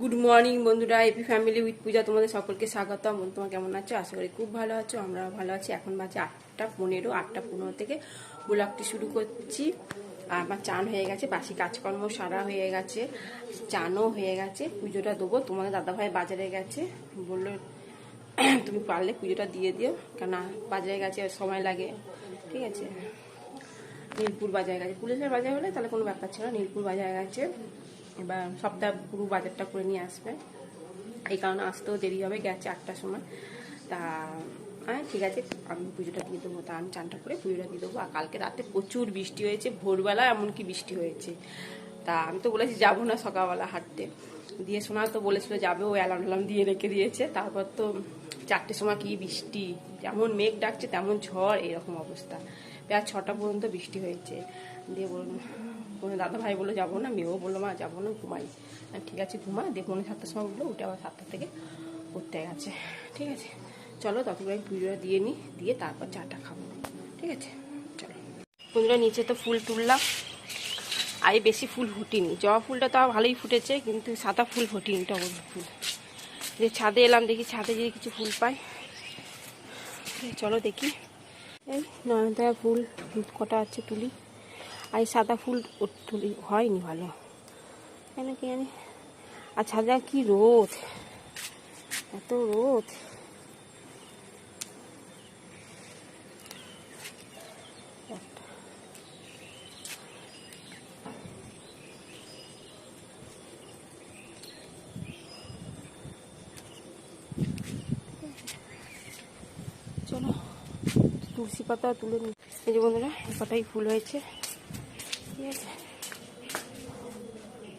Good morning বন্ধুরা AP family with Puja তোমাদের সকলকে স্বাগতম। তোমার কেমন আছো? আশা করি খুব ভালো আছো আমরা ভালো আছি। এখন বাজে আটটা পনেরো আটটা পনেরো থেকে ব্লগটি শুরু করছি। আর আমার চান হয়ে গেছে, বাসি কাজকর্ম সারা হয়ে গেছে, চানও হয়ে গেছে, পুজোটা দেবো। তোমাদের দাদাভাই বাজারে গেছে, বলল, তুমি পারলে পুজোটা দিয়ে দিও কেন বাজারে গেছে, সময় লাগে, ঠিক আছে? নীলপুর বাজারে গেছে। পুলিশের বাজার হলে তাহলে কোনো ব্যাপার ছিল। নীলপুর বাজারে গেছে। এবার সপ্তাহ পুরো বাজারটা করে নিয়ে আসবে। এই কারণে আসতেও দেরি হবে, গেছে আটটার সময়। তা হ্যাঁ ঠিক আছে, আমি পুজোটা দিয়ে দেবো, তা আমি চানটা করে পুজোটা দিয়ে দেবো। আর কালকে রাতে প্রচুর বৃষ্টি হয়েছে, ভোরবেলা এমনকি বৃষ্টি হয়েছে। তা, আমি তো বলেছি যাব না সকালবেলা হাঁটতে। দিয়ে শোনা তো বলেছিল যাবে, ও অ্যালার্ম ট্যালার্ম দিয়ে রেখে দিয়েছে। তারপর তো চারটের সময় কি বৃষ্টি, যেমন মেঘ ডাকছে তেমন ঝড়, এরকম অবস্থা। প্রায় ছটা পর্যন্ত বৃষ্টি হয়েছে। দিয়ে বলুন। দাদা ভাই বলল, যাব না। মেয়েও বলল, মা, যাব না, ঘুমাই। আমি ঠিক আছে, ঘুমা। দিয়ে পৌনে সাতটার সময় উঠল, উঠে আবার সাতটা থেকে উঠতে গেছে। ঠিক আছে, চলো ততক্ষণ আমি পুজোটা দিয়ে নিই, দিয়ে তারপর চাটা খাব। ঠিক আছে, চলো। বন্ধুরা নিচে তো ফুল তুললাম। আর বেশি ফুল ফুটিনি। জবা ফুলটা তাও ভালোই ফুটেছে, কিন্তু সাদা ফুল ফুটিনি, টগর ফুল। যে ছাদে এলাম, দেখি ছাদে যদি কিছু ফুল পাই। চলো দেখি। এই নয়নতারা ফুল, কটা আছে তুলি? আর এই সাদা ফুল তুলি হয়নি ভালো। কেন কি জানি? আর ছাদে আর কি রোদ। এত রোদ। চলো, তুলসী পাতা তুলে নি। এই যে বন্ধুরা, এই কটাই ফুল হয়েছে। ঠিক আছে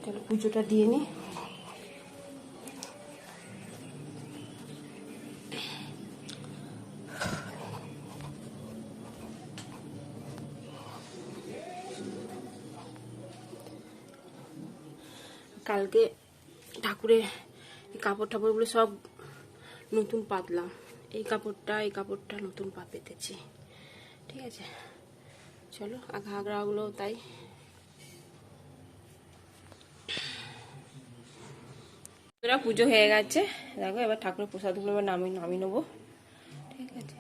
চলো পুজোটা দিয়ে নি। কালকে ঠাকুরের কাপড় টাপড়গুলো সব নতুন পাতলাম। এই কাপড়টা এই কাপড়টা নতুন পা পেতেছি। ঠিক আছে? চলো আর ঘাগরাগুলো তাই। বন্ধুরা, পুজো হয়ে গেছে। দেখো এবার ঠাকুরের প্রসাদগুলো এবার নামিয়ে নামিয়ে নেব। ঠিক আছে?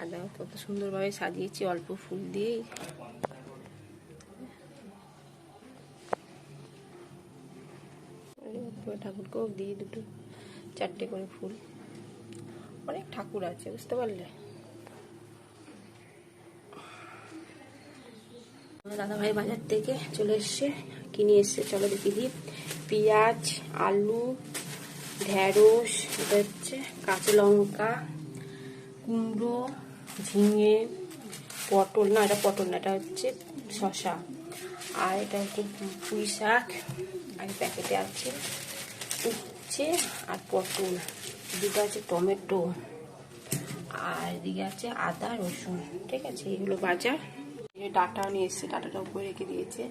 আর দেখো কত সুন্দরভাবে সাজিয়েছি অল্প ফুল দিয়েই। ঠাকুরকেও দিয়ে দুটো চারটে করে ফুল। অনেক ঠাকুর আছে বুঝতে পারলে? দাদা ভাই বাজার থেকে চলে এসছে কিনে এসছে। চলো দেখি দিই। পেঁয়াজ আলু ঢেঁড়স, এটা হচ্ছে কাঁচা লঙ্কা, কুমড়ো, ঝিঙে, পটল, না, এটা পটল না, এটা হচ্ছে শশা আর এটা হচ্ছে পুঁই শাক, আর প্যাকেটে আছে উচ্ছে আর পটল। এদিকে আছে টমেটো। আর এদিকে আছে আদা, রসুন, ঠিক আছে? এগুলো বাজার এই ডাটা নিয়ে এসছে, ডাটাটা উপরে রেখে দিয়েছে।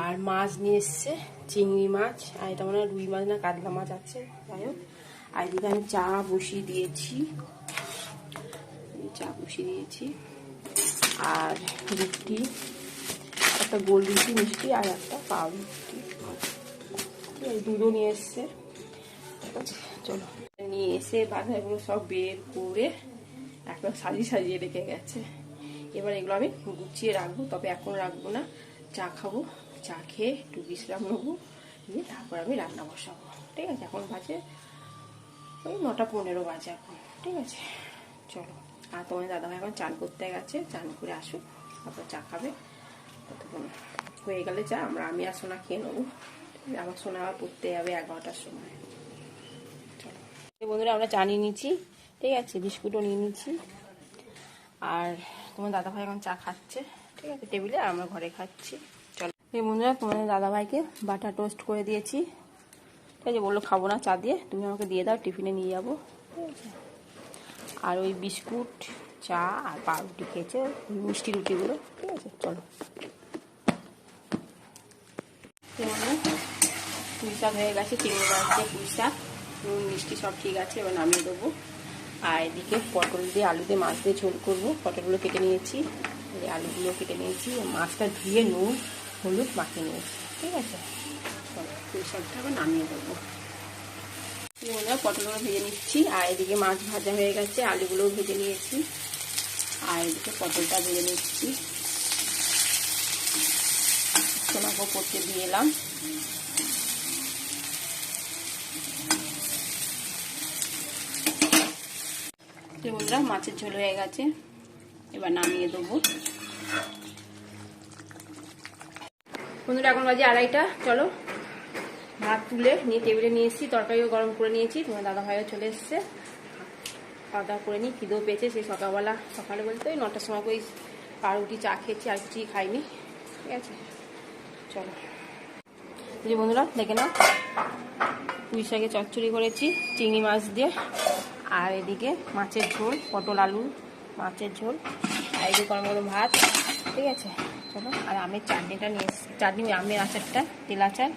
আর মাছ নিয়ে এসছে, চিংড়ি মাছ, আর এটা মনে রুই মাছ না কাতলা মাছ আছে, যাই হোক। আর এদিকে আমি চা বসিয়ে দিয়েছি। চা বসিয়ে দিয়েছি। আর রুটি, একটা গোল রুটি, মিষ্টি আর একটা পাউরুটি দুধও নিয়ে এসছে। চলো। নিয়ে এসে বাধাগুলো সব বের করে একদম সাজিয়ে সাজিয়ে রেখে গেছে। এবার এগুলো আমি গুছিয়ে রাখব, তবে এখন রাখব না। চা খাব, চা খেয়ে একটু বিশ্রাম নেব, নিয়ে তারপর আমি রান্না বসাবো। ঠিক আছে, এখন বাজে ওই নটা পনেরো বাজে এখন। ঠিক আছে, চলো। আর তোমার দাদাভাই এখন চান করতে গেছে, চান করে আসুক, তারপর চা খাবে। ততক্ষণ হয়ে গেলে চা আমরা আমি আর সোনা খেয়ে নেব? আমার সোনা আবার পড়তে যাবে এগারোটার সময়। চলো। বন্ধুরা, আমরা চা নিয়ে নিচ্ছি। ঠিক আছে, বিস্কুটও নিয়ে নিচ্ছি। আর তোমার দাদাভাই এখন চা খাচ্ছে, ঠিক আছে? টেবিলে আর আমরা ঘরে খাচ্ছি। চলো। এই বন্ধুরা, তোমাদের দাদাভাইকে বাটার টোস্ট করে দিয়েছি। ঠিক আছে, বলল খাব না চা দিয়ে, তুমি আমাকে দিয়ে দাও, টিফিনে নিয়ে যাব। ঠিক আছে আর ওই বিস্কুট, চা আর পাউরুটি খেয়েছে, মিষ্টি রুটিগুলো, ঠিক আছে? চলো। পুঁই শাক হয়ে গেছে, চিংড়ি মাছ দিয়ে শাক নুন, মিষ্টি সব ঠিক আছে, এবার নামিয়ে দেবো। আর এদিকে পটল দিয়ে আলু দিয়ে মাছ দিয়ে ঝোল করব। পটলগুলো কেটে নিয়েছি। আলুগুলো কেটে নিয়েছি। মাছটা ধুয়ে নুন, হলুদ মাখিয়ে নিয়েছি। ঠিক আছে? আবার নামিয়ে দেবো। পটলগুলো ভেজে নিচ্ছি। আর এদিকে মাছ ভাজা হয়ে গেছে। আলুগুলোও ভেজে নিয়েছি। আর এদিকে পটলটা ভেজে নিচ্ছি। সোনাকে পড়তে দিয়ে এলাম। তো বন্ধুরা মাছের ঝোল হয়ে গেছে। এবার নামিয়ে দেবো। বন্ধুরা, এখন বাজে আড়াইটা। চলো, ভাত তুলে নিয়ে টেবিলে নিয়ে এসেছি। তরকারিও গরম করে নিয়েছি। তোমার দাদা ভাইও চলে এসছে। খাওয়া দাওয়া করে নিই। খিদেও পেয়েছে। সেই সকালবেলা, সকালে বলতে ওই নটার সময় ওই পাউরুটি চা খেয়েছি, আর কিছুই খাইনি। ঠিক আছে? চলো। যে বন্ধুরা, দেখে নাও। পুঁই শাকে চচ্চড়ি করেছি, চিংড়ি মাছ দিয়ে। আর এদিকে মাছের ঝোল, পটল আলু মাছের ঝোল, আর এদিকে গরম গরম ভাত, ঠিক আছে? চলো, আর আমের চাটনিটা নিয়ে এসেছি। চাটনি আমের আচারটা, তেল আচার,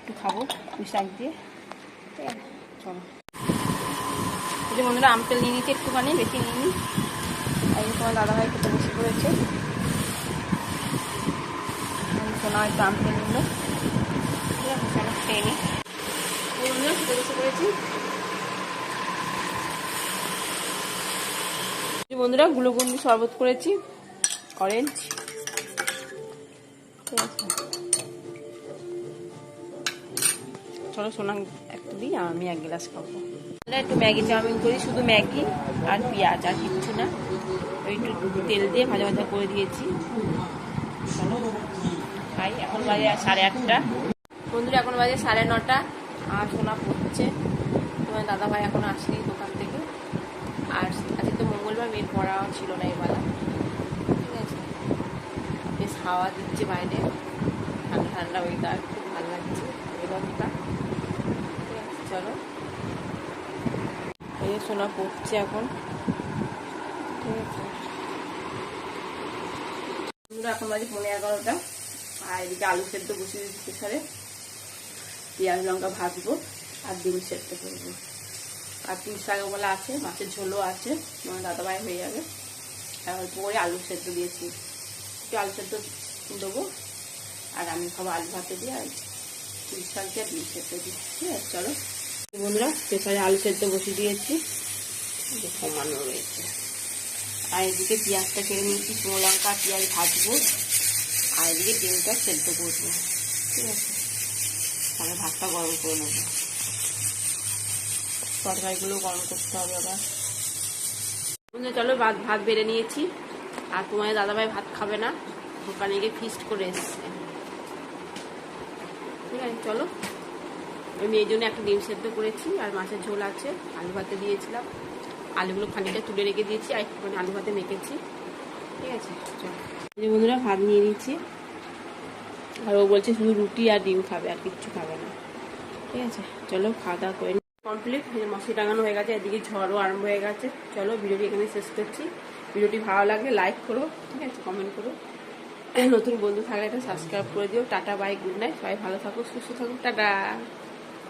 একটু খাব পুঁই দিয়ে। ঠিক আছে? চলো। যে বন্ধুরা, আম তেল নিয়ে নিচ্ছি একটুখানি, বেশি নিয়ে নিই আর তোমার দাদাভাই খেতে বসে পড়েছে। সোনা একটু আম তেল নিল। ঠিক আছে খেয়ে নিই। বন্ধুরা, খেতে বসে বন্ধুরা গুলোগুন্ডি শরবত করেছি অরেঞ্জ চলো সোনা একটু দিই আমি এক গ্লাস খাব। একটু ম্যাগি চাউমিন করি, শুধু ম্যাগি আর পেঁয়াজ আর কিচ্ছু না। ওই একটু তেল দিয়ে ভাজা ভাজা করে দিয়েছি। খাই। এখন বাজে সাড়ে আটটা। বন্ধুরা, এখন বাজে সাড়ে নটা, আর সোনা পড়ছে। তোমার দাদা ভাই এখন আসেনি দোকান থেকে। আর আজকে তো মঙ্গলবার, মেয়ের পড়া ছিল না এবেলা ঠিক আছে। বেশ হাওয়া দিচ্ছে বাইরে। ঠান্ডা ঠান্ডা ওয়েদার খুব ভালো লাগছে। ওয়েদারটা ঠিক আছে, চলো। এই সোনা পড়ছে এখন। ঠিক আছে। এখন বাজে পনেরো এগারোটা। আর এদিকে আলু সেদ্ধ বসিয়ে দিচ্ছি প্রেসারে পেঁয়াজ, লঙ্কা ভাজবো আর ডিম সেদ্ধ করব। আর পুঁই শাকওয়ালা আছে, মাছের ঝোলও আছে আমার দাদাভাই হয়ে যাবে। আর অল্প করে আলু সেদ্ধ দিয়েছি। একটু আলু সেদ্ধ দেবো, আর আমি খাব আলু ভাতে দিয়ে, আর পুঁই শাক দিয়ে ডিম সেদ্ধ ঠিক আছে চলো। বন্ধুরা, প্রেসারে আলু সেদ্ধ বসিয়ে দিয়েছি। সমানো রয়েছে। আর এদিকে পেঁয়াজটা কেটে নিয়েছি, শুকনো লঙ্কা, পেঁয়াজ ভাজবো। আর এদিকে ডিমটা সেদ্ধ করব। ঠিক আছে? তাহলে ভাতটা গরম করে নেব। তরকারিগুলো গরম করতে হবে আবার। চলো ভাত ভাত বেড়ে নিয়েছি। আর তোমার দাদাভাই ভাত খাবে না। দোকানে গিয়ে ফিস্ট করে এসছে। ঠিক আছে, চলো। আমি এই জন্য একটা ডিম সেদ্ধ করেছি, আর মাছের ঝোল আছে। আলু ভাতে দিয়েছিলাম। আলুগুলো খানিকটা তুলে রেখে দিয়েছি, আর একটুখানি আলু ভাতে মেখেছি। ঠিক আছে, চলো। বন্ধুরা, ভাত নিয়ে নিচ্ছি আর ও বলছে শুধু রুটি আর ডিম খাবে, আর কিচ্ছু খাবে না। ঠিক আছে, চলো খাওয়া দাওয়া করে কমপ্লিট মশলা টাঙানো হয়ে গেছে, এদিকে ঝড়ও আরম্ভ হয়ে গেছে। চলো ভিডিওটি এখানে শেষ করছি। ভিডিওটি ভালো লাগলে লাইক করো, ঠিক আছে? কমেন্ট করো। নতুন বন্ধু থাকলে এটা সাবস্ক্রাইব করে দিও। টাটা বাই গুড নাইট সবাই ভালো থাকো, সুস্থ থাকো। টাটা।